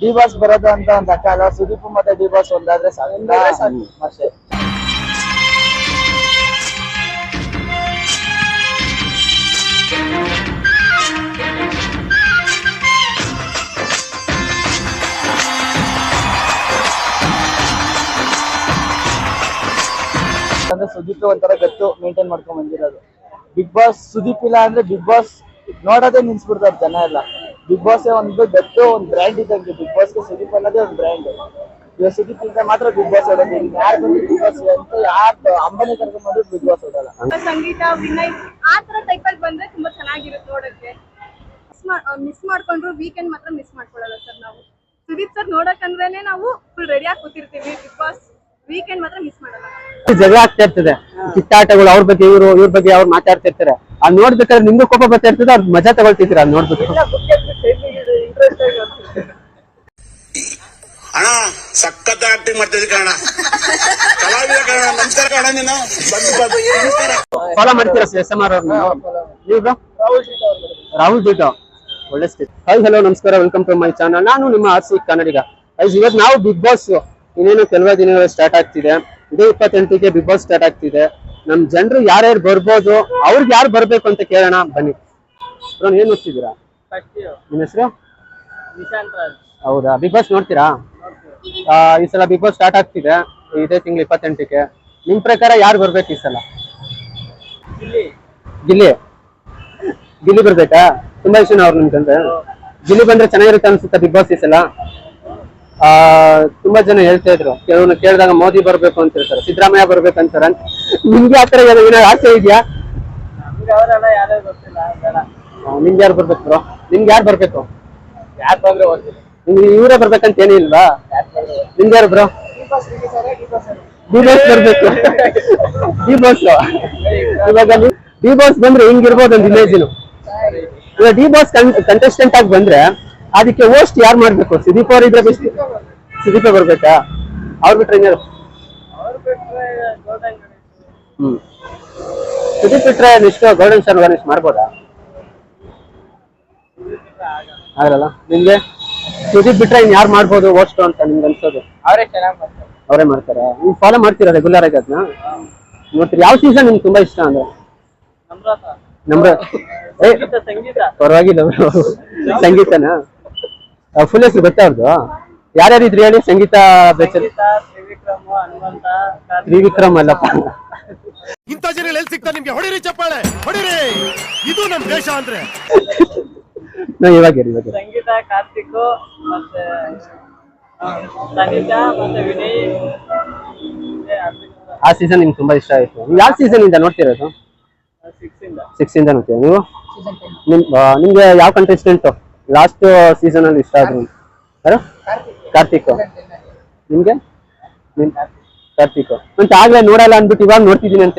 D boss ಬರೋದು ಅಂತ ಒಂದ್ ಅಲ್ಲ ಸುದೀಪ್ ಮತ್ತೆ ಡಿ ಬಾಸ್ ಒಂದಾದ್ರೆ ಸಾಕು. ಮತ್ತೆ. ಅಂದ್ರೆ ಸುದೀಪ್ ಒಂಥರ ಗತ್ತು ಮೇಂಟೈನ್ ಮಾಡ್ಕೊಂಡ್ ಬಂದಿರೋದು. ಬಿಗ್ ಬಾಸ್ ಸುದೀಪ್ ಇಲ್ಲ ಅಂದ್ರೆ ಬಿಗ್ ಬಾಸ್ ನೋಡೋದೇ ನಿಲ್ಸ್ಬಿಡ್ತಾರೆ ಜನ ಎಲ್ಲ. ಬಿಗ್ ಬಾಸ್ ಒಂದು ಬೆಟ್ಟ ಒಂದು ಬ್ರ್ಯಾಂಡ್ ಇದ್ದಂಗೆ ಬಿಗ್ ಬಾಸ್ಗೆ ಸುದೀಪ್ ಅನ್ನೋದೇ ಒಂದು ಬ್ರ್ಯಾಂಡ್ ಇವಾಗ ಸುದೀಪ್ ಇದ್ರೆ ಮಾತ್ರ ಬಿಗ್ ಬಾಸ್ ಹೊಡೋದು ಯಾರು ಬಂದು ಬಿಗ್ ಬಾಸ್ ಅಂತ ಯಾರು ಅಂಬಾನಿ ಕರ್ಕೊಂಡ್ ಬಂದ್ರು ಬಿಗ್ ಬಾಸ್ ಹೊಡಲ್ಲ ಸಂಗೀತ ವಿನಯ್ ಆ ತರ ಟೈಪ್ ಅಲ್ಲಿ ಬಂದ್ರೆ ತುಂಬಾ ಚೆನ್ನಾಗಿರುತ್ತೆ ನೋಡಕ್ಕೆ. ಮಿಸ್ ಮಾಡ್ಕೊಂಡ್ರು ವೀಕೆಂಡ್ ಮಾತ್ರ ಮಿಸ್ ಮಾಡ್ಕೊಳ್ಳಲ್ಲ ಸರ್ ನಾವು. ಸುದೀಪ್ ಸರ್ ನೋಡಕ್ಕಂದ್ರೇನೆ ನಾವು ಫುಲ್ ರೆಡಿ ಆಗಿ ಕೂತಿರ್ತೀವಿ ಬಿಗ್ ಬಾಸ್ ವೀಕೆಂಡ್ ಮಾತ್ರ ಮಿಸ್ ಮಾಡಲ್ಲ. ಜಗಳ ಆಗ್ತಾ ಇರ್ತದೆ. ಕಿತ್ತಾಟಗಳು ಅವ್ರ ಬಗ್ಗೆ ಇವರು ಇವ್ರ ಬಗ್ಗೆ ಅವ್ರು ಮಾತಾಡ್ತಿರ್ತಾರೆ. ಅದ್ ನೋಡ್ಬೇಕಾದ್ರೆ ನಿಮ್ಗೂ ಕೋಪ ಬರ್ತಾ ಇರ್ತದೆ ಅವ್ರ ಮಜಾ ತಗೊಳ್ತಿದ್ರ ಅದ್ ನೋಡ್ಬೇಕು ಅಣ್ಣ ಸಖತ್ ಆಕ್ಟಿಂಗ್ ಮಾಡ್ತಿದ್ದೆ ಕಣ ಕಲಾವಿದ ಕಣ ನಮಸ್ಕಾರ ಕಣ ನೀನು. ಫಾಲೋ ಮಾಡ್ತೀರಾ ಎಸ್ ಎಂ ಆರ್ ಅವ್ರನ್ನ? ನೀವು? ರಾಹುಲ್ ಜೀಟೋ ಒಳ್ಳೆ ಸ್ಟೇಟ್ ಹಾಯ್ ಹಲೋ ನಮಸ್ಕಾರ ವೆಲ್ಕಮ್ ಟು ಮೈ ಚಾನಲ್ ನಾನು ನಿಮ್ಮ ಆರ್ ಸಿ ಕನ್ನಡಿಗ. ಇವತ್ತು ನಾವು ಬಿಗ್ ಬಾಸ್ ಇನ್ನೇನು ಕೆಲವೇ ದಿನಗಳು ಸ್ಟಾರ್ಟ್ ಆಗ್ತಿದೆ. ಇದೇ ಇಪ್ಪತ್ತೆಂಟಕ್ಕೆ ಬಿಗ್ ಬಾಸ್ ಸ್ಟಾರ್ಟ್ ಆಗ್ತಿದೆ. ನಮ್ ಜನರು ಯಾರ್ಯಾರು ಬರ್ಬೋದು ಅವ್ರಿಗೆ ಯಾರು ಬರ್ಬೇಕು ಅಂತ ಕೇಳೋಣ ಬನ್ನಿ. ಏನ್ ಓದ್ತಿದ್ದೀರಾ ನಿಮ್ಮ ಹೆಸರು? ಹೌದಾ? ಬಿಗ್ ಬಾಸ್ ನೋಡ್ತೀರಾ? ಆ, ಈ ಸಲ ಬಿಗ್ ಬಾಸ್ ಸ್ಟಾರ್ಟ್ ಆಗ್ತಿದೆ. ಇದೇ ತಿಂಗಳು ಇಪ್ಪತ್ತೆಂಟಕ್ಕೆ. ನಿಮ್ ಪ್ರಕಾರ ಯಾರು ಬರ್ಬೇಕು ಈ ಸಲ? ಗಿಲ್ಲಿ. ಗಿಲ್ಲಿ. ಬರ್ಬೇಕಾ? ತುಂಬಾ ಇಷ್ಟ ಅವ್ರು ನಿಮ್ಗಂದ್ರೆ ಗಿಲ್ಲಿ ಬಂದ್ರೆ ಚೆನ್ನಾಗಿರುತ್ತೆ ಅನ್ಸುತ್ತೆ ಬಿಗ್ ಬಾಸ್ ಈ ಸಲ? ಆ, ತುಂಬಾ ಜನ ಹೇಳ್ತಾ ಇದ್ರು. ಕೆಲವನ್ನ ಕೇಳಿದಾಗ ಮೋದಿ ಬರ್ಬೇಕು ಅಂತ ಹೇಳ್ತಾರೆ. ಸಿದ್ದರಾಮಯ್ಯ ಬರ್ಬೇಕಂತಾರ ನಿಮ್ಗೆ ಆತರ ಏನಾದ್ರು ಆಸೆ ಇದೆಯಾ? ನಿಮ್ಗೆ ಯಾರು ಬರ್ಬೇಕು ಬ್ರೋ ನಿಮ್ಗೆ ಯಾರು ಬರ್ಬೇಕು? ನಿಮ್ಗೆ ಇವರೇ ಬರ್ಬೇಕಂತ ಏನಿಲ್ವಾ ನಿಮ್ಗೆ ಯಾರು ಬ್ರೋ ಡಿ ಬಾಸ್ ಬರ್ಬೇಕು. ಡಿ ಬಾಸ್ ಇವಾಗ ಡಿ ಬಾಸ್ ಬಂದ್ರೆ ಹಿಂಗಿರ್ಬೋದು ಒಂದು ಇಮೇಜಿನು ಇವಾಗ ಡಿ ಬಾಸ್ ಕಂಟೆಸ್ಟೆಂಟ್ ಆಗಿ ಬಂದ್ರೆ ಅದಕ್ಕೆ ಓಸ್ಟ್ ಯಾರು ಮಾಡ್ಬೇಕು? ಸುದೀಪ್ ಅವ್ರ ಇದ್ರೆ ಬೆಸ್ಟ್ ಸುದೀಪ ಬರ್ಬೇಕಾ ಅವ್ರು ಬಿಟ್ರೆ ಇನ್ಯಾರು? ಹ್ಮ್. ಸುದೀಪ್ ಬಿಟ್ರೆ ನೆಕ್ಸ್ಟ್ ಗೌಡನ್ ಸರ್ ಗಣೇಶ್ ಮಾಡ್ಬೋದಾ? ಆಗಲ್ಲ ನಿಮ್ಗೆ? ಸುದೀಪ್ ಬಿಟ್ರೆ ಇನ್ ಯಾರು ಮಾಡ್ಬೋದು ಹೋಸ್ಟ್ ಅಂತ ನಿಮ್ಗೆ ಅನ್ಸೋದು? ಅವರೇ ಚೆನ್ನಾಗಿ ಅವರೇ ಮಾಡ್ತಾರೆ. ನೀವು ಫಾಲೋ ಮಾಡ್ತೀರಾ ರೆಗ್ಯುಲರ್ ಆಗಿ ಅದನ್ನ ನೋಡ್ತೀರಿ ಯಾವ ಸೀಸನ್ ನಿಮ್ಗೆ ತುಂಬಾ ಇಷ್ಟ ಅಂದ್ರೆ? ನಮ್ರ ಸಂಗೀತ ಪರವಾಗಿಲ್ಲ ಸಂಗೀತನ? ಫುಲ್ ಹೆಸರು ಗೊತ್ತಾ ಅವ್ರದ್ದು ಯಾರ್ಯಾರು ಇದ್ರಿ ಹೇಳಿ ಸಂಗೀತ ತ್ರಿವಿಕ್ರಮ ಹನುಮಂತ ತ್ರಿವಿಕ್ರಮ್ ಅಲ್ಲಪ್ಪ. ಇಂತ ಜನ ಎಲ್ಲಿ ಸಿಗ್ತಾ ನಿಮ್ಗೆ? ಹೊಡಿರಿ ಚಪ್ಪಾಳೆ ಹೊಡಿರಿ. ಇದು ನಮ್ ದೇಶ ಅಂದ್ರೆ. ನಾ ಇವಾಗ. ಸಂಗೀತ ಕಾರ್ತಿಕ್ ಮತ್ತೆ ಸನಿತಾ ಮತ್ತೆ ವಿನಯ್. ಆ ಸೀಸನ್ ನಿಮ್ಗೆ ತುಂಬಾ ಇಷ್ಟ ಆಯ್ತು. ನೀವು ಯಾವ ಸೀಸನ್ ಇಂದ ನೋಡ್ತಿರೋದು? ಸಿಕ್ಸ್ ಇಂದ. ಸಿಕ್ಸ್ ಇಂದ ನೋಡ್ತೀರಾ ನೀವು? ನಿಮ್ ಆ, ನಿಮ್ಗೆ ಯಾವ ಕಂಟೆಸ್ಟೆಂಟ್ ಲಾಸ್ಟ್ ಸೀಸನ್ ಅಲ್ಲಿ ಇಷ್ಟ ಆದ್ರು ಯಾರು? ಕಾರ್ತಿಕ್. ನಿಮ್ಗೆ? ನಿಮ್ ಕಾರ್ತಿಕ್. ಅಂತ ಆಗ್ಲೇ ನೋಡಲ್ಲ ಅಂದ್ಬಿಟ್ಟು ಇವಾಗ ನೋಡ್ತಿದೀನಿ ಅಂತ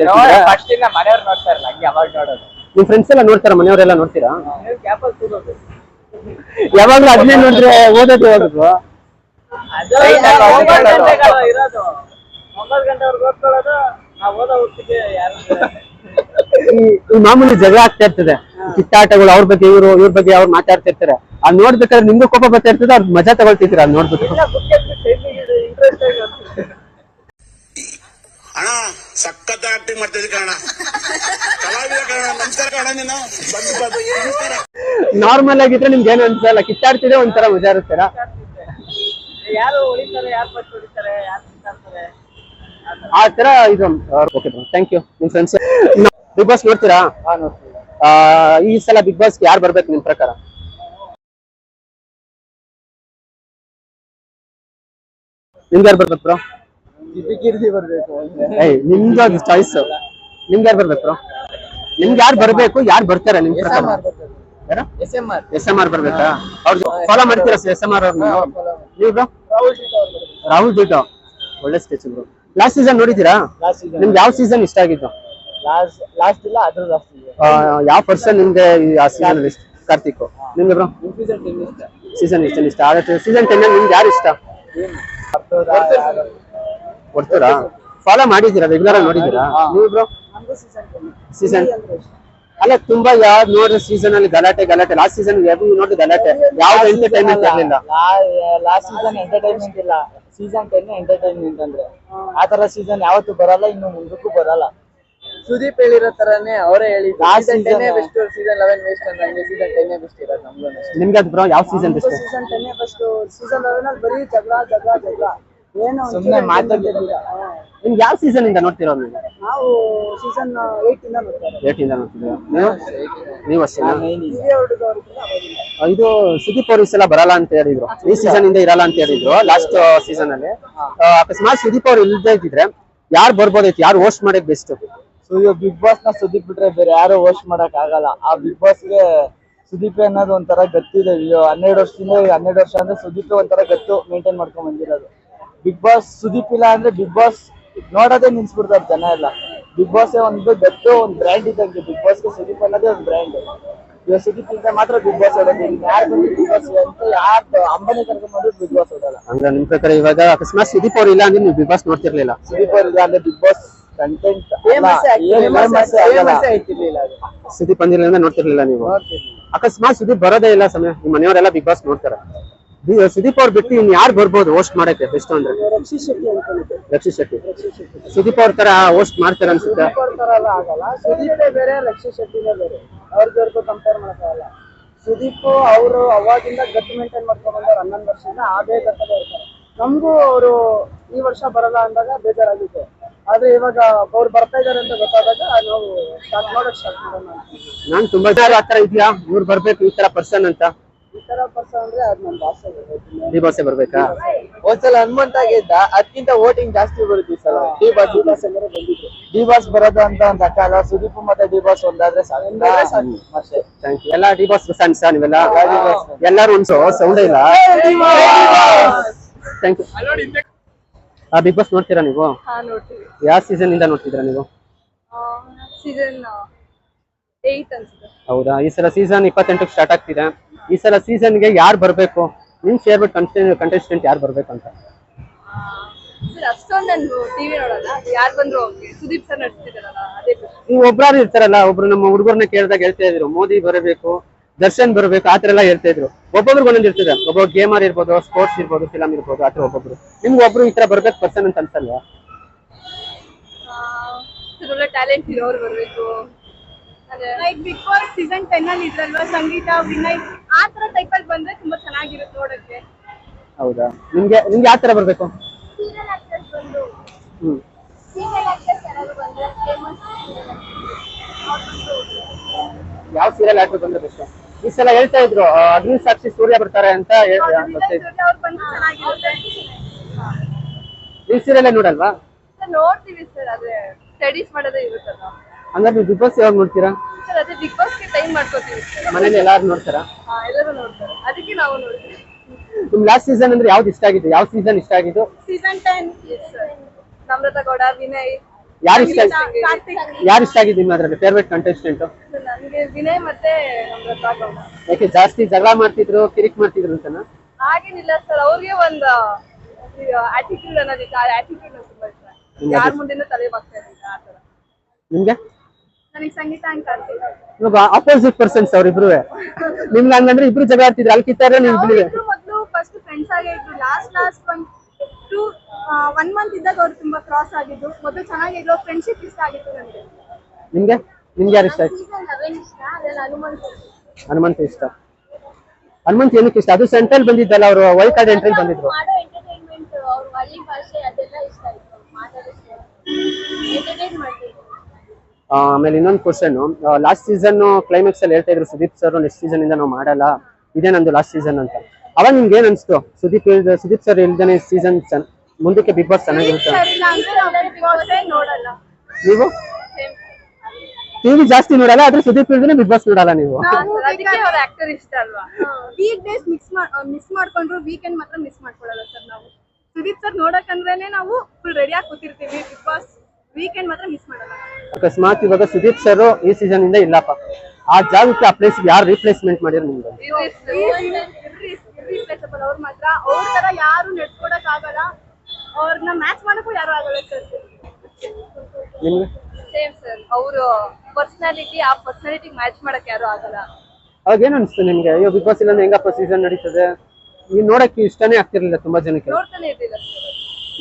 ನಿಮ್ ಫ್ರೆಂಡ್ಸ್ ಎಲ್ಲ ನೋಡ್ತಾರ? ಮನೆಯವರೆಲ್ಲ ನೋಡ್ತೀರಾ? ಯಾವಾಗ್ಲೂ ಅದನ್ನೇ ನೋಡಿದ್ರೆ ಓದೋದು ಯಾವಾಗದು ಇರೋದು. ಒಂಬತ್ತು ಗಂಟೆವರೆಗೆ ಓದ್ಕೊಳ್ಳೋದು ನಾವು ಓದೋ ಹೊತ್ತಿಗೆ ಯಾರು ಈ ಈ ಮಾಮೂಲಿ ಜಗಳ ಆಗ್ತಾ ಇರ್ತದೆ. ಕಿತ್ತಾಟಗಳು ಅವ್ರ ಬಗ್ಗೆ ಇವರು ಇವ್ರ ಬಗ್ಗೆ ಅವ್ರು ಮಾತಾಡ್ತಾ ಇರ್ತಾರೆ. ಅದ್ ನೋಡ್ಬೇಕಾದ್ರೆ ನಿಮ್ಗೂ ಕೋಪ ಬರ್ತಾ ಇರ್ತದೆ ಅದ್ ಮಜಾ ತಗೊಳ್ತಿದ್ರ ಅದ್ ನೋಡ್ಬಿಟ್ಟು. ಅಣ್ಣ ಸಖತ್ ಆಕ್ಟಿಂಗ್ ಮಾಡ್ತಿದ್ದೆ ಕಣ ಕಲಾವಿದ ಕಣ ನಮಸ್ಕಾರ ಕಣ ನೀನು. ನಾರ್ಮಲ್ ಆಗಿದ್ರೆ ನಿಮ್ಗೆ ಏನು ಅನ್ಸಲ್ಲ ಕಿತ್ತಾಡ್ತಿದ್ರೆ ಒಂಥರ ಮಜಾ ಇರ್ತಾರ ಯಾರು ಹೊಡಿತಾರೆ ಯಾರು ಫಸ್ಟ್ ಹೊಡಿತಾರೆ ಯಾರು ಮಾತಾಡ್ತಾರೆ ಆ ತರ ಇದು ಓಕೆ ಥ್ಯಾಂಕ್ ಯು ನಿಮ್ ಫ್ರೆಂಡ್ಸ್ ಬಿಗ್ ಬಾಸ್ ನೋಡ್ತೀರಾ? ಆ, ಈ ಸಲ ಬಿಗ್ ಬಾಸ್ ಯಾರು ಬರ್ಬೇಕು ನಿಮ್ ಪ್ರಕಾರ? ನಿಮ್ಗೆ ಯಾರು ಬರ್ಬೇಕು ಬ್ರೋ ನಿಮ್ದು ಅದು ಚಾಯ್ಸ್ ನಿಮ್ಗೆ ಯಾರು ಬರ್ಬೇಕು ಬ್ರೋ ನಿಮ್ಗೆ ಯಾರು ಬರ್ಬೇಕು ಯಾರು ಬರ್ತಾರೆ ನಿಮ್ ಪ್ರಕಾರ? S M R S M R ಬರ್ಬೇಕಾ? ಅವ್ರು ಫಾಲೋ ಮಾಡ್ತೀರಾ ಎಸ್ ಎಂ ಆರ್ ಅವ್ರನ್ನ ನೀವು? ಬ್ರೋ ರಾಹುಲ್ ಜೀಟೋ ಒಳ್ಳೆ ಸ್ಕೆಚ್ ಬ್ರೋ ಲಾಸ್ಟ್ ಸೀಸನ್ ನೋಡಿದೀರಾ ನಿಮ್ಗೆ ಯಾವ ಸೀಸನ್ ಇಷ್ಟ ಆಗಿದ್ದು? ಲಾಸ್ಟ್ ಲಾಸ್ಟ್ ಇಲ್ಲ ಅದ್ರ ಲಾಸ್ಟ್ ಇದೆ. ಯಾವ ಪರ್ಸನ್ ನಿಮ್ಗೆ ಈ ಆ ಸೀಸನ್ ಇಷ್ಟ ಕಾರ್ತಿಕ್. ನಿಮ್ಗೆ ಬ್ರೋ? ಸೀಸನ್ ಇಷ್ಟ ಇಷ್ಟ ಆಗುತ್ತೆ ಸೀಸನ್ ಟೆನ್ ನಿಮ್ಗೆ ಯಾರು ಇಷ್ಟ? ಕೊಡ್ತೀರಾ? ಫಾಲೋ ಮಾಡಿದ್ದೀರಾ? ರೆಗ್ಯುಲರ್ ಆಗಿ ನೋಡಿದ್ದೀರಾ? ನೀವು ಬ್ರೋ? ಸೀಸನ್ ಅಲ್ಲ ತುಂಬಾ ಯಾವ್ದು ನೋಡ್ರಿ ಸೀಸನ್ ಅಲ್ಲಿ ಗಲಾಟೆ ಗಲಾಟೆ. ಲಾಸ್ಟ್ ಸೀಸನ್ ನೋಡಿ ಗಲಾಟೆ? ಯಾವ್ದು ಎಂಟರ್ಟೈನ್ಮೆಂಟ್ ಇರಲಿಲ್ಲ? ಲಾಸ್ಟ್ ಸೀಸನ್ ಎಂಟರ್ಟೈನ್ಮೆಂಟ್ ಇಲ್ಲ. ಸೀಸನ್ ಟೆನ್ ಎಂಟರ್ಟೈನ್ಮೆಂಟ್ ಅಂದ್ರೆ. ಆ ತರ ಸೀಸನ್ ಯಾವತ್ತೂ ಬರಲ್ಲ ಇನ್ನು ಮುಂದಕ್ಕೂ ಬರಲ್ಲ. ಸುದೀಪ್ ಹೇಳಿರೋ ತರನೇ ಅವರೇ ಹೇಳಿದ್ರು. Last season ten season- best season eleven waste ಅಂದ್ರೆ ಸೀಸನ್ ಟೆನ್ ಬೆಸ್ಟ್ ಇರೋದು ನಮ್ಗೂ ನಿಮ್ಗೆ ಅದು ಬ್ರೋ ಯಾವ season best season ten best season eleven ಅಲ್ಲಿ ಬರೀ ಜಗಳ ಜಗಳ ಜಗಳ. ಏನು ಸುಮ್ನೆ ಮಾತಾಡ್ತಿರ್ಲಿಲ್ಲ. ನಿಮ್ಗೆ ಯಾವ ಸೀಸನ್ ಇಂದ ನೋಡ್ತಿರೋದು ನೀವು? ನಾವು ಸೀಸನ್ ಏಟ್ ಇಂದ ಏಟ್ ಇಂದ ನೋಡ್ತಿದ್ದೀರಾ? ನೀವು? ನೀವು ಅಷ್ಟೇನಾ ಹಿರಿಯ ಹುಡುಗವ್ರಿಗೆ ಅವಾಗಿಲ್ಲ ಇದು ಸುದೀಪ್ ಅವ್ರು ಈ ಸಲ ಬರಲ್ಲ ಅಂತ ಹೇಳಿದ್ರು. ಈ ಸೀಸನ್ ಇಂದ ಇರಲ್ಲ ಅಂತ ಹೇಳಿದ್ರು ಲಾಸ್ಟ್ ಸೀಸನ್ ಅಲ್ಲಿ. ಆ, ಅಕಸ್ಮಾತ್ ಸುದೀಪ್ ಅವ್ರು ಇಲ್ದೇ ಇದ್ರೆ ಯಾರು ಬರ್ಬೋದೈತಿ ಯಾರು ಹೋಸ್ಟ್ ಮಾಡಕ್ ಬೆಸ್ಟ್ ಸುದೀಪ್ ಬಿಗ್ ಬಾಸ್ನ ಸುದೀಪ್ ಬಿಟ್ರೆ ಬೇರೆ ಯಾರು ಹೋಸ್ಟ್ ಮಾಡಕ್ ಆಗಲ್ಲ ಆ ಬಿಗ್ ಬಾಸ್ಗೆ ಸುದೀಪ್ ಅನ್ನೋದು ಒಂಥರ ಗತ್ತಿದೆ ಅಯ್ಯೋ ಹನ್ನೆರಡು ವರ್ಷದಿಂದ ಹನ್ನೆರಡು ವರ್ಷ ಅಂದ್ರೆ ಸುದೀಪ್ ಒಂಥರ ಗತ್ತು ಮೇಂಟೈನ್ ಮಾಡ್ಕೊಂಡ್ ಬಂದಿರೋದು ಬಿಗ್ ಬಾಸ್ ಸುದೀಪ್ ಇಲ್ಲ ಅಂದ್ರೆ ಬಿಗ್ ಬಾಸ್ ನೋಡೋದೇ ನಿಲ್ಸ್ಬಿಡ್ತಾರೆ ಜನ ಎಲ್ಲ ಬಿಗ್ ಬಾಸ್ ಒಂದು ಗತ್ತು ಒಂದು ಬ್ರ್ಯಾಂಡ್ ಇದ್ದಂಗೆ ಬಿಗ್ ಬಾಸ್ಗೆ ಸುದೀಪ್ ಅನ್ನೋದೇ ಒಂದು ಬ್ರ್ಯಾಂಡ್ ಇವಾಗ ಸುದೀಪ್ ಇದ್ರೆ ಮಾತ್ರ ಬಿಗ್ ಬಾಸ್ ಹೊಡೋದು ಯಾರು ಬಂದು ಬಿಗ್ ಬಾಸ್ ಅಂತ ಯಾರು ಅಂಬಾನಿ ಕರ್ಕೊಂಡ್ ಬಿಗ್ ಬಾಸ್ ಹೊಡಲ್ಲ ಅಂದ್ರೆ ನಿಮ್ ಪ್ರಕಾರ ಇವಾಗ ಅಕಸ್ಮಾತ್ ಸುದೀಪ್ ಅವ್ರು ಇಲ್ಲ ಅಂದ್ರೆ ನೀವು ಬಿಗ್ ಬಾಸ್ ನೋಡ್ತಿರ್ಲಿಲ್ಲ ಸುದೀಪ್ ಅವ್ರು ಇಲ್ಲ ಅಂದ್ರೆ ಬಿಗ್ ಬಾಸ್ ಕಂಟೆಂಟ್ ಸುದೀಪ್ ಬಂದಿಲ್ಲ ಅಂದ್ರೆ ನೋಡ್ತಿರ್ಲಿಲ್ಲ ನೀವು. ಅಕಸ್ಮಾತ್ ಸುದೀಪ್ ಬರೋದೇ ಇಲ್ಲ ಸಮಯ. ನಿಮ್ಮ ಮನೆಯವರೆಲ್ಲ ಬಿಗ್ ಬಾಸ್ ನೋಡ್ತಾರೆ. ಸುದೀಪ್ ಅವ್ರು ಬಿಟ್ಟು ಇನ್ ಯಾರು ಬರ್ಬೋದು ಹೋಸ್ಟ್ ಮಾಡಕ್ಕೆ ಬೆಸ್ಟ್ ಅಂದ್ರೆ? ರಕ್ಷಿತ್ ಶೆಟ್ಟಿ ಸುದೀಪ್ ಅವ್ರ ತರ ಹೋಸ್ಟ್ ಮಾಡ್ತಾರೆ ಅನ್ಸುತ್ತೆ. ಸುದೀಪ್ ತರ ಎಲ್ಲ ಆಗಲ್ಲ. ಸುದೀಪೇ ಬೇರೆ ರಕ್ಷಿತ್ ಶೆಟ್ಟಿನೇ ಬೇರೆ. ಅವ್ರಿಗೂ ಕಂಪೇರ್ ಮಾಡಕ್ಕಾಗಲ್ಲ ಸುದೀಪ್ ಅವರು ಅವಾಗಿಂದ ಗಟ್ಟಿ ಮೇಂಟೈನ್ ಮಾಡ್ಕೊಂಡು ಬಂದವ್ರು ಹನ್ನೊಂದು ವರ್ಷದಿಂದ ಅದೇ ಗಟ್ಟದೇ ಇರ್ತಾರೆ. ನಮಗೂ ಅವರು ಈ ವರ್ಷ ಬರಲ್ಲ ಅಂದಾಗ ಬೇಜಾರಾಗಿತ್ತು. ಆದ್ರೆ ಇವಾಗ ಅವ್ರು ಬರ್ತಾ ಇದಾರೆ ಅಂತ ಗೊತ್ತಾದಾಗ ನಾವು ಸ್ಟಾರ್ಟ್ ಮಾಡೋಕ್ ಸ್ಟಾರ್ಟ್ ಮಾಡೋಣ ನಾನು ತುಂಬಾ ಜನ ಆತರ ಇದೆಯಾ? ಇವ್ರು ಬರ್ಬೇಕು ಈ ತರ ಪರ್ಸನ್ ಅಂತ. ಈ ತರ ಪರ್ಸನ್ ಅಂದ್ರೆ ಅದು ನಮ್ಮ ಭಾಷೆ. ಡಿ ಬಾಸೆ ಬರ್ಬೇಕಾ? ಒಂದ್ಸಲ ಹನುಮಂತ ಆಗಿದ್ದ ಅದಕ್ಕಿಂತ ವೋಟಿಂಗ್ ಜಾಸ್ತಿ ಬರುತ್ತೆ ಈ ಸಲ. ಡಿ ಬಾಸ್ ಡಿ ಬಾಸ್ ಅಂದ್ರೆ ಬಂದಿತ್ತು ಡಿ ಬಾಸ್ ಬರೋದು ಅಂತ ಒಂದ್ ಅಕ್ಕ ಅಲ್ಲ. ಸುದೀಪ್ ಮತ್ತೆ ಡಿ ಬಾಸ್ ಒಂದಾದ್ರೆ ಸಾಕು. ಅಷ್ಟೇ ಥ್ಯಾಂಕ್ ಯು ಎಲ್ಲ ಡಿ ಬಾಸ್ ಫ್ಯಾನ್ಸ್ ನೀವೆಲ್ಲ? ಎಲ್ಲಾರು ಒಂದು ಸೌಂಡ್ ಇಲ್ಲ? ಥ್ಯಾಂಕ್ ಯು ಆ ಬಿಗ್ ಬಾಸ್ ನೋಡ್ತೀರಾ ನೀವು? ಹಾ ನೋಡ್ತೀವಿ. ಯಾವ ಸೀಸನ್ ಇಂದ ನೋಡ್ತಿದ್ದೀರಾ ನೀವು? ಸೀಸನ್ ಏಯ್ಟ್ ಅನ್ಸುತ್ತೆ. ಹೌದಾ? ಈ ಸಲ ಸೀಸನ್ ಇಪ್ಪತ್ತೆಂಟಕ್ಕೆ ಸ್ಟಾರ್ಟ್ ಆಗ್ತಿದೆ. ಈ ಸಲ ಸೀಸನ್ಗೆ ಯಾರು ಬರಬೇಕು? ನಿಮ್ ಫೇವ್ರೆಟ್ ಕಂಟೆಸ್ಟೆಂಟ್ ಯಾರು ಬರ್ಬೇಕು ಅಂತ? ಸರ್ ಅಷ್ಟೊಂದು ನಾನು ಟಿವಿ ನೋಡಲ್ಲ. ಯಾರು ಬಂದ್ರು ಓಕೆ ಸುದೀಪ್ ಸರ್ ನಡ್ಸ್ತಿದಾರಲ್ಲ ಅದೇ ನೀವು ಒಬ್ರಾರು ಇರ್ತಾರಲ್ಲ ಒಬ್ರು ನಮ್ಮ ಹುಡುಗರನ್ನ ಕೇಳಿದಾಗ ಹೇಳ್ತಾ ಇದ್ರು ಮೋದಿ ಬರಬೇಕು ದರ್ಶನ್ ಬರಬೇಕು ಆತರ ಎಲ್ಲ ಹೇಳ್ತಾ ಇದ್ರು. ಒಬ್ಬೊಬ್ರಿಗೆ ಒಂದೊಂದು ಇರ್ತದೆ. ಒಬ್ಬ ಗೇಮರ್ ಇರ್ಬೋದು ಸ್ಪೋರ್ಟ್ಸ್ ಇರ್ಬೋದು ಫಿಲಮ್ ಇರ್ಬೋದು ಆತರ ಒಬ್ಬೊಬ್ರು. ನಿಮ್ಗೆ ಒಬ್ರು ಈ ತರ ಬರ್ಬೇಕು ಪರ್ಸನ್ ಅಂತ ಅನ್ಸಲ್ವಾ? ಟ್ಯಾಲೆಂಟ್ ಇರೋರು ಬರ್ಬೇಕು. Like Bigg Boss season ten ಅಲ್ಲಿ ಇದ್ರಲ್ವಾ ಸಂಗೀತ ವಿನಯ್ ಆ ತರ ಟೈಪ್ ಅಲ್ಲಿ ಬಂದ್ರೆ ತುಂಬಾ ಚೆನ್ನಾಗಿರುತ್ತೆ ನೋಡಕ್ಕೆ. ಹೌದಾ? ನಿಮ್ಗೆ ನಿಮ್ಗೆ ಯಾವ ತರ ಬರ್ಬೇಕು? ಹ್ಮ್. ಯಾವ ಸೀರಿಯಲ್ ಆಕ್ಟರ್ ಬಂದ್ರೆ ಬೆಸ್ಟ್ ಈ ಸಲ ಹೇಳ್ತಾ ಇದ್ರು ಅಗ್ನಿ ಸಾಕ್ಷಿ ಸೂರ್ಯ ಬರ್ತಾರೆ ಅಂತ ಈ ಸೀರಿಯಲ್ ನೋಡಲ್ವಾ? ನೋಡ್ತೀವಿ ಸರ್ ಅದೇ ಸ್ಟಡೀಸ್ ಮಾಡೋದೇ ಇರುತ್ತಲ್ಲ ಅಂದ್ರೆ ನೀವು ಬಿಗ್ ಬಾಸ್ ಯಾವಾಗ ನೋಡ್ತೀರಾ? ಸರ್ ಅದೇ ಬಿಗ್ ಬಾಸ್ಗೆ ಟೈಮ್ ಮಾಡ್ಕೋತೀವಿ ಮನೇಲಿ ಎಲ್ಲಾರು ನೋಡ್ತಾರಾ? ಎಲ್ಲರೂ ನೋಡ್ತಾರೆ. ಅದಕ್ಕೆ ನಾವು ನೋಡ್ತೀವಿ. ನಿಮ್ ಲಾಸ್ಟ್ ಸೀಸನ್ ಅಂದ್ರೆ ಯಾವ್ದು ಇಷ್ಟ ಆಗಿದ್ದು? ಯಾವ ಸೀಸನ್ ಇಷ್ಟ ಆಗಿದ್ದು? Season ten Namratha Gowda Vinay. ಯಾರು ಇಷ್ಟ ಯಾರು ಇಷ್ಟ ಆಗಿದ್ದು ನಿಮ್ಮ ಅದ್ರಲ್ಲಿ? ಫೇವ್ರೆಟ್ ಕಂಟೆಸ್ಟೆಂಟ್ ನನಗೆ ವಿನಯ್ ಮತ್ತೆ ನಮ್ರತಾ ಗೌಡ ಯಾಕೆ ಜಾಸ್ತಿ ಜಗಳ ಮಾಡ್ತಿದ್ರು ಕಿರಿಕ್ ಮಾಡ್ತಿದ್ರು ಅಂತನಾ? ಹಾಗೇನಿಲ್ಲ ಸರ್ ಅವ್ರಿಗೆ ಒಂದು ಆಟಿಟ್ಯೂಡ್ ಅನ್ನೋದಿತ್ತು ಆ ಆಟಿಟ್ಯೂಡ್ ನಂಗೆ ತುಂಬಾ ಇಷ್ಟ. ಯಾರ ಮುಂದೆನೂ ತಲೆ ಬಾಗ್ತಾ ಇರಲಿಲ್ಲ ಆ ತರ ನಿಮ್ಗೆ? ನನಗೆ ಸಂಗೀತ ಅಂತ ಇವಾಗ ಆಪೋಸಿಟ್ ಪರ್ಸನ್ಸ್ ಅವ್ರಿಬ್ರು ನಿಮ್ಗೆ ಹಂಗಂದ್ರೆ ಇಬ್ರು ಜಗಳ ಆಡ್ತಿದ್ರು ಅಲ್ಲಿ ಕಿತ್ತಾರೆ ನೀವು ಮೊದಲು ಫಸ್ಟ್ ಫ್ರೆಂಡ್ಸ್ ಆಗೇ ಇದ್ರು last last one two one month ಇದ್ದಾಗ ಅವ್ರು ತುಂಬಾ ಕ್ರಾಸ್ ಆಗಿದ್ದು. ಮೊದಲು ಚೆನ್ನಾಗಿದ್ರು ಫ್ರೆಂಡ್ಶಿಪ್ ಇಷ್ಟ ಆಗಿತ್ತು ನನಗೆ. ನಿಮ್ಗೆ? ನಿಮ್ಗೆ ಯಾರು ಇಷ್ಟ ಆಯ್ತು? ಇಷ್ಟ ಅದ್ರಲ್ಲಿ ಹನುಮಂತ ಹನುಮಂತ ಇಷ್ಟ. ಹನುಮಂತ್ ಏನಕ್ಕೆ ಇಷ್ಟ? ಅದು ಸೆಂಟ್ರಲ್ ಬಂದಿದ್ದಲ್ಲ ಅವರು ವೈ ಕಾರ್ಡ್ ಎಂಟ್ರಿ ಬಂದಿದ್ರು. ಮಾಡೋ ಎಂಟರ್ಟೈನ್ಮೆಂಟ್ ಅವ್ರ ಹಳ್ಳಿ ಭಾಷೆ ಅದೆಲ್ಲ ಇಷ್ಟ ಆಯ್ತು. ಮಾತಾಡೋದು ಎಂಟರ್ಟೈನ್ ಮಾಡ್ತಿದ್ರು ಆ, ಆಮೇಲೆ ಇನ್ನೊಂದು ಕ್ವಶನ್ ಲಾಸ್ಟ್ ಸೀಸನ್ ಕ್ಲೈಮ್ಯಾಕ್ಸ್ ಅಲ್ಲಿ ಹೇಳ್ತಾ ಇದ್ರು ಸುದೀಪ್ ಸರ್ ನೆಕ್ಸ್ಟ್ ಸೀಸನ್ ಇಂದ ನಾವು ಮಾಡಲ್ಲ. ಇದೇ ನಂದು ಲಾಸ್ಟ್ ಸೀಸನ್ ಅಂತ. ಅವಾಗ ನಿಮ್ಗೆ ಏನ್ ಅನ್ಸ್ತು? ಸುದೀಪ್ ಇಲ್ದ- ಸುದೀಪ್ ಸರ್ ಇಲ್ದೇನೆ ಸೀಸನ್ ಮುಂದಕ್ಕೆ ಬಿಗ್ ಬಾಸ್ ಚೆನ್ನಾಗಿರುತ್ತೆ ನಾವು ಬಿಗ್ ಬಾಸೇ ನೋಡಲ್ಲ. ನೀವು? ಟಿವಿ ಜಾಸ್ತಿ ನೋಡಲ್ಲ ಆದ್ರೆ ಸುದೀಪ್ ಇಲ್ದೇನೆ ಬಿಗ್ ಬಾಸ್ ನೋಡಲ್ಲ ನೀವು. ಅದಕ್ಕೆ ಅವ್ರ ಆಕ್ಟರ್ ಇಷ್ಟ ಅಲ್ವಾ? ವೀಕ್ ಡೇಸ್ ಮಿಸ್ ಮಾಡ್ಕೊಂಡ್ರು ವೀಕೆಂಡ್ ಮಾತ್ರ ಮಿಸ್ ಮಾಡ್ಕೊಳ್ಳಲ್ಲ ಸರ್ ನಾವು. ಸುದೀಪ್ ಸರ್ ನೋಡಕ್ಕಂದ್ರೇನೆ ನಾವು ಫುಲ್ ರೆಡಿ ಆಗಿ ಕೂತಿರ್ತೀವಿ. ಬಿಗ್ ಬಾಸ್ ವೀಕೆಂಡ್ ಮಾತ್ರ ಮಿಸ್ ಮಾಡಲ್ಲ. ಅಕಸ್ಮಾತ್ ಇವಾಗ ಸುದೀಪ್ ಸರ್ ಈ ಸೀಸನ್ ಇಂದ ಇಲ್ಲಪ್ಪ. ಆ ಜಾಗಕ್ಕೆ ಆ ಪ್ಲೇಸ್ ಯಾರು ರೀಪ್ಲೇಸ್ಮೆಂಟ್ ಮಾಡಿರೋ ನಿಮ್ಗೆ? ಇರ್ರಿಪ್ಲೇಸಬಲ್ ಅವ್ರು ಮಾತ್ರ. ಅವ್ರ ತರ ಯಾರು ನಡ್ಕೊಡಕ್ ಆಗಲ್ಲ. ಅವ್ರನ್ನ ಮ್ಯಾಚ್ ಮಾಡಕ್ಕೂ ಯಾರು ಆಗಲ್ಲ ಸರ್ ನಿಮ್ಗೆ? ಸೇಮ್ ಸರ್ ಅವರು ಪರ್ಸನಾಲಿಟಿ ಆ ಪರ್ಸನಾಲಿಟಿ ಮ್ಯಾಚ್ ಮಾಡಕ್ ಯಾರು ಆಗಲ್ಲ. ಅವಾಗ ಏನ್ ಅನ್ಸ್ತು ನಿಮ್ಗೆ? ಅಯ್ಯೋ ಬಿಗ್ ಬಾಸ್ ಇಲ್ಲ ಹೆಂಗಪ್ಪ ಸೀಸನ್ ನಡೀತದೆ? ಈ ನೋಡಕ್ಕೆ ಇಷ್ಟನೇ ಆಗ್ತಿರ್ಲಿಲ್ಲ ತುಂಬಾ ಜನಕ್ಕೆ. ನೋಡ್ತಾನೆ ಇರ್ಲಿಲ್ಲ ಸರ್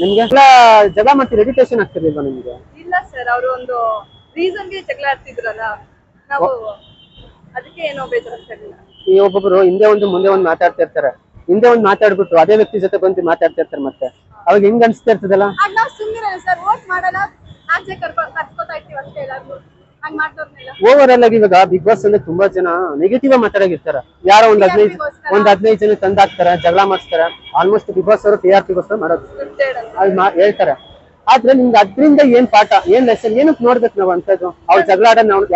ನಿಮ್ಗೆ? ಎಲ್ಲ ಜಗಳ ಮತ್ತೆ ರೆಡಿಟೇಷನ್ ಆಗ್ತಿರ್ಲಿಲ್ಲ ನಿಮ್ಗೆ? ಇಲ್ಲ ಸರ್ ಅವರು ಒಂದು ರೀಸನ್ಗೆ ಜಗಳ ಆಡ್ತಿದ್ರಲ್ಲ ನಾವು ಅದಕ್ಕೆ ಏನೋ ಬೇಜಾರಾಗ್ತಾ ಇರ್ಲಿಲ್ಲ. ಈ ಒಬ್ಬೊಬ್ರು ಹಿಂದೆ ಒಂದು ಮುಂದೆ ಒಂದು ಮಾತಾಡ್ತಾ ಇರ್ತಾರೆ. ಹಿಂದೆ ಒಂದು ಮಾತಾಡ್ಬಿಟ್ಟು ಅದೇ ವ್ಯಕ್ತಿ ಜೊತೆ ಬಂದು ಮಾತಾಡ್ತಾ ಇರ್ತಾರೆ ಮತ್ತೆ. ಅವಾಗ ಹೆಂಗ್ ಅನ್ಸ್ತಾ ಇರ್ತದಲ್ಲ? ಓವರ್ ಆಲ್ ಆಗಿ ಇವಾಗ ಬಿಗ್ ಬಾಸ್ ಅಂದ್ರೆ ತುಂಬಾ ಜನ ನೆಗೆಟಿವ್ ಮಾತಾಡಿರ್ತಾರೆ ಯಾರೋ ಒಂದ್ ಹದಿನೈದು ಒಂದ್ ಹದಿನೈದು ಜನ ತಂದಾಕ್ತಾರೆ ಜಗಳ ಮಾಡಿಸ್ತಾರೆ. ಆಲ್ಮೋಸ್ಟ್ ಬಿಗ್ ಬಾಸ್ ಅವರು ಟಿ ಆರ್ ಪಿ ಗೋಸ್ಕರ ಮಾಡೋದು. ಅದ್ ಮಾ- ಹೇಳ್ತಾರೆ. ಆದ್ರೆ ನಿಮ್ಗೆ ಅದ್ರಿಂದ ಏನ್ ಪಾಠ, ಏನ್ ಲೆಸನ್ ಏನಕ್ಕೆ ನೋಡ್ಬೇಕು ನಾವು ಅಂತದ್ದು ಅವ್ರ ಜಗಳ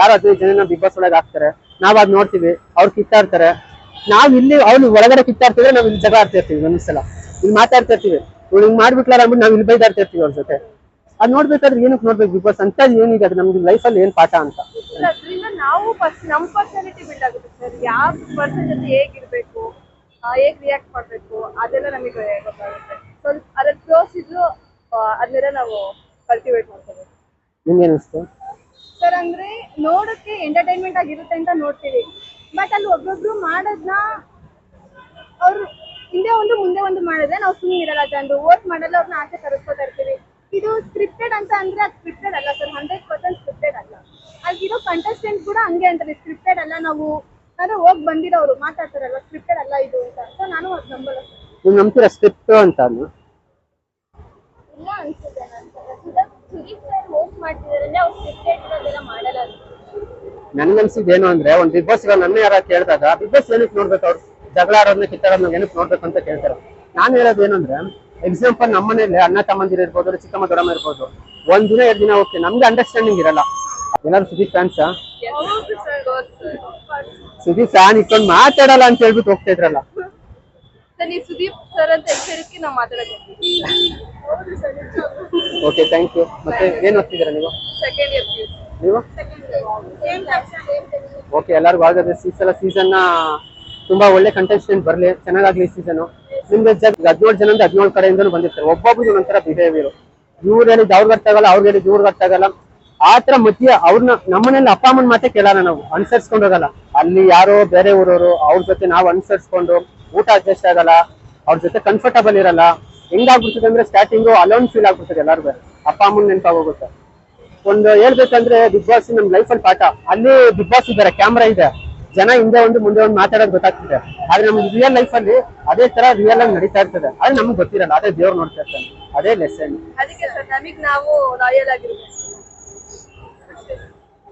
ಯಾರು ಹದಿನೈದು ಜನ ಬಿಗ್ ಬಾಸ್ ಒಳಗೆ ಹಾಕ್ತಾರೆ, ನಾವ್ ಅದ್ ನೋಡ್ತೀವಿ, ಅವ್ರು ಕಿತ್ತಾಡ್ತಾರೆ. ನಾವ್ ಇಲ್ಲಿ ಅವ್ಳು ಒಳಗಡೆ ಕಿತ್ತಾಡ್ತಿದ್ರೆ ನಾವ್ ಇಲ್ಲಿ ಜಗಳ ಆಡ್ತಾ ಇರ್ತೀವಿ ಒಂದ್ಸಲ ಇಲ್ಲಿ ಮಾತಾಡ್ತಾ ಇರ್ತೀವಿ. ಇವ್ಳು ಹಿಂಗ್ ಮಾಡ್ಬಿಟ್ಲಾರ ಅಂದ್ಬಿಟ್ಟು ನಾವ್ ಇಲ್ಲಿ ಬೈದಾಡ್ತಾ ಇರ್ತೀವಿ ಅವ್ರ ಜೊತೆ. ಅದ್ ನೋಡ್ಬೇಕಾದ್ರೆ ಏನಕ್ಕೆ ನೋಡ್ಬೇಕು ಬಿಗ್ ಬಾಸ್ ಅಂತ ಏನಿದೆ? ಅದು ನಮ್ಗೆ ಅಲ್ಲಿ ಏನ್ ಪಾಠ ಅಂತ. ಅದರಿಂದ ನಾವು ನಮ್ ಆಗುತ್ತೆ ಸರ್. ಯಾವ ಹೇಗಿರ್ಬೇಕು ಹೇಗ್ ರಿಯಾಕ್ಟ್ ಮಾಡ್ಬೇಕು, ಅದೆಲ್ಲ ನಮಗೆ ಗೊತ್ತಾಗುತ್ತೆ. ಸ್ವಲ್ಪ ಅದ್ರಲ್ಲಿ ಕ್ಲೋಸ್ ಇದ್ರು ಅದನ್ನೆಲ್ಲ ನಾವು ಕಲ್ಟಿವೇಟ್ ಮಾಡ್ಕೋಬೇಕು ನಿಮ್ಗೆ ಅನಿಸ್ತು ಸರ್ ಅಂದ್ರೆ ನೋಡಕ್ಕೆ ಎಂಟರ್ಟೈನ್ಮೆಂಟ್ ಆಗಿರುತ್ತೆ ಅಂತ ನೋಡ್ತೀವಿ. ಬಟ್ ಅಲ್ಲಿ ಒಬ್ಬೊಬ್ರು ಮಾಡೋದ್ನ ಅವ್ರು ಹಿಂದೆ ಒಂದು ಮುಂದೆ ಒಂದು ಮಾಡಿದ್ರೆ ನಾವು ಸುಮ್ಮನೆ ಇರಲ್ಲ ಜನರು. ವೋಟ್ ಮಾಡಲ್ಲ ಅವ್ರನ್ನ ಆಚೆ ಕರೆಸ್ಕೊತಾ ಇರ್ತೀವಿ. ಇದು ಸ್ಕ್ರಿಪ್ಟೆಡ್ ಅಂತ ಅಂದ್ರೆ ಅದು ಸ್ಕ್ರಿಪ್ಟೆಡ್ ಅಲ್ಲ ಸರ್. ಹಂಡ್ರೆಡ್ ಪರ್ಸೆಂಟ್ ಸ್ಕ್ರಿಪ್ಟೆಡ್ ಅಲ್ಲ. ಅಲ್ಲಿರೋ ಕಂಟೆಸ್ಟೆಂಟ್ ಕೂಡ ಹಂಗೆ ಅಂತಾರೆ. ಸ್ಕ್ರಿಪ್ಟೆಡ್ ಅಲ್ಲ ನಾವು ಅಂದ್ರೆ ಹೋಗಿ ಬಂದಿರೋರು ಮಾತಾಡ್ತಾರಲ್ಲ ಸ್ಕ್ರಿಪ್ಟೆಡ್ ಅಲ್ಲ ಇದು ಅಂತ. ಸೊ ನಾನು ಅದು ನಂಬಲ್ಲ. ಸರ್ ನೀವು ನಂಬ್ತೀರಾ ಸ್ಕ್ರಿಪ್ಟ್ ಅಂತ ಇಲ್ಲ ಅನ್ಸುತ್ತೆ ನಾನು ಸುದೀಪ್ ಸರ್ ಹೋಸ್ಟ್ ಮಾಡ್ತಿದಾರೆ ಅವ್ರು ಸ್ಕ್ರಿಪ್ಟೆಡ್ ಇರೋದೆಲ್ಲ ಮಾಡಲ್ಲ ಅಂತ. ನನ್ಗನ್ಸಿದ್ ಏನು ಅಂದ್ರೆ ಒಂದ್ ಬಿಗ್ ಬಾಸ್ ಇವಾಗ ನನ್ನ ಯಾರ ಕೇಳಿದಾಗ ಬಿಗ್ ಬಾಸ್ ಏನಕ್ಕೆ ನೋಡ್ಬೇಕು ಅವ್ರು? ಜಗಳ ಆಡೋದನ್ನ ಕಿತ್ತಾಡೋದನ್ನ ಏನಕ್ಕೆ ನೋಡ್ಬೇಕು ಅಂತ ಕೇಳ್ತಾರೆ. ನಾನು ಹೇಳೋದು ಏನಂದ್ರೆ ಎಕ್ಸಾಂಪಲ್ ನಮ್ಮ ಮನೇಲಿ ಅಣ್ಣ ತಮ್ಮಂದಿರ ಇರ್ಬೋದು ಚಿಕ್ಕಮ್ಮ ದೊಡ್ಡಮ್ಮ ಇರ್ಬೋದು ಒಂದ್ ದಿನ ಎರಡ್ ದಿನ ಓಕೆ ನಮ್ಗೆ ಅಂಡರ್ಸ್ಟ್ಯಾಂಡಿಂಗ್ ಇರಲ್ಲ. ಏನಾದ್ರು ಸುದೀಪ್ ಫ್ಯಾನ್ಸಾ ಸುದೀಪ್ ಫ್ಯಾನ್ ಇಟ್ಕೊಂಡು ಮಾತಾಡಲ್ಲ ಅಂತ ಹೇಳ್ಬಿಟ್ಟು ಹೋಗ್ತಾ ಇದ್ರಲ್ಲ. ಸರ್ ಸುದೀಪ್ ಸರ್ ಅಂತ ಹೆಸರಿಕ್ಕೆ ನಾವು ಮಾತಾಡಕ್ಕೆ ಓಕೆ ಥ್ಯಾಂಕ್ ಯು ಮತ್ತೆ ಏನು ಓದ್ತಿದ್ದೀರಾ ನೀವು? ಸೆಕೆಂಡ್ ಇಯರ್ ಪಿ ನೀವು? ಸೇಮ್ ಸೇಮ್ ಓಕೆ ಎಲ್ಲರಿಗೂ ಆಗದೆ ಈ ಸಲ ಸೀಸನ್ ತುಂಬಾ ಒಳ್ಳೆ ಕಂಟೆಸ್ಟೆಂಟ್ ಬರ್ಲಿ. ಚೆನ್ನಾಗಾಗ್ಲಿ ಈ ಸೀಸನ್ ನಿಮ್ಗೆ ಹದಿನೇಳು ಜನ ಅಂದ್ರೆ ಹದಿನೇಳು ಕಡೆಯಿಂದ ಬಂದಿರ್ತಾರೆ. ಒಬ್ಬೊಬ್ರು ಒಂಥರ ಬಿಹೇವಿಯರ್ ಇವ್ರು ಹೇಳಿದ್ ಅವ್ರಿಗೆ ಅರ್ಥ ಆಗಲ್ಲ ಅವ್ರಿಗೆ ಹೇಳಿದ್ ಇವ್ರಿಗೆ ಅರ್ಥ ಆಗಲ್ಲ ಆ ತರ ಮಧ್ಯ ಅವ್ರನ್ನ ನಮ್ಮನೆಯಲ್ಲಿ ಅಪ್ಪ ಅಮ್ಮನ ಮಾತೆ ಕೇಳಲ್ಲ ನಾವು. ಅನುಸರಿಸ್ಕೊಂಡು ಹೋಗಲ್ಲ. ಅಲ್ಲಿ ಯಾರೋ ಬೇರೆ ಊರವರು ಅವ್ರ ಜೊತೆ ನಾವು ಅನುಸರಿಸ್ಕೊಂಡು ಊಟ ಅಡ್ಜಸ್ಟ್ ಆಗಲ್ಲ ಅವ್ರ ಜೊತೆ ಕಂಫರ್ಟಬಲ್ ಇರಲ್ಲ. ಹೆಂಗಾಗ್ಬಿಡ್ತದೆ ಅಂದ್ರೆ ಸ್ಟಾರ್ಟಿಂಗು ಅಲೋನ್ ಫೀಲ್ ಆಗ್ಬಿಡ್ತದೆ ಎಲ್ಲರಿಗೂ. ಅಪ್ಪ ಅಮ್ಮನ ನೆನಪಾಗೋಗುತ್ತೆ. ಒಂದು ಹೇಳ್ಬೇಕಂದ್ರೆ ಬಿಗ್ ಬಾಸ್ ನಮ್ ಲೈಫಲ್ಲಿ ಪಾಠ. ಅಲ್ಲಿ ಬಿಗ್ ಬಾಸ್ ಇದ್ದಾರೆ ಕ್ಯಾಮ್ರಾ ಇದೆ. ಜನ ಹಿಂದೆ ಒಂದು ಮುಂದೆ ಒಂದು ಮಾತಾಡೋದು ಗೊತ್ತಾಗ್ತದೆ. ಆದ್ರೆ ನಮ್ಗೆ ರಿಯಲ್ ಲೈಫ್ ಅಲ್ಲಿ ಅದೇ ತರ ರಿಯಲ್ ಆಗಿ ನಡೀತಾ ಇರ್ತದೆ. ಆದ್ರೆ ನಮ್ಗೆ ಗೊತ್ತಿರಲ್ಲ ಅದೇ ದೇವ್ರು ನೋಡ್ತಾ ಇರ್ತಾನೆ. ಅದೇ ಲೆಸನ್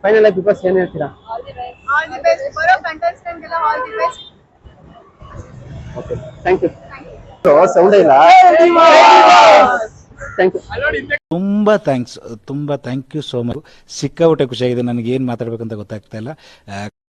ಫೈನಲ್ ಆಗಿ ಬಿಗ್ ಬಾಸ್ ಏನ್ ಹೇಳ್ತೀರಾ all the best all the best ಬರೋ ಕಂಟೆಸ್ಟೆಂಟ್ ಎಲ್ಲ ಆಲ್ ದಿ ಬೆಸ್ಟ್ ತುಂಬ ಥ್ಯಾಂಕ್ಸ್ ತುಂಬಾ ಥ್ಯಾಂಕ್ ಯು ಸೋ ಮಚ್ ಸಿಕ್ಕಾಪಟ್ಟೆ ಖುಷಿಯಾಗಿದೆ. ನನಗೆ ಏನು ಮಾತಾಡ್ಬೇಕಂತ ಗೊತ್ತಾಗ್ತಾ ಇಲ್ಲ.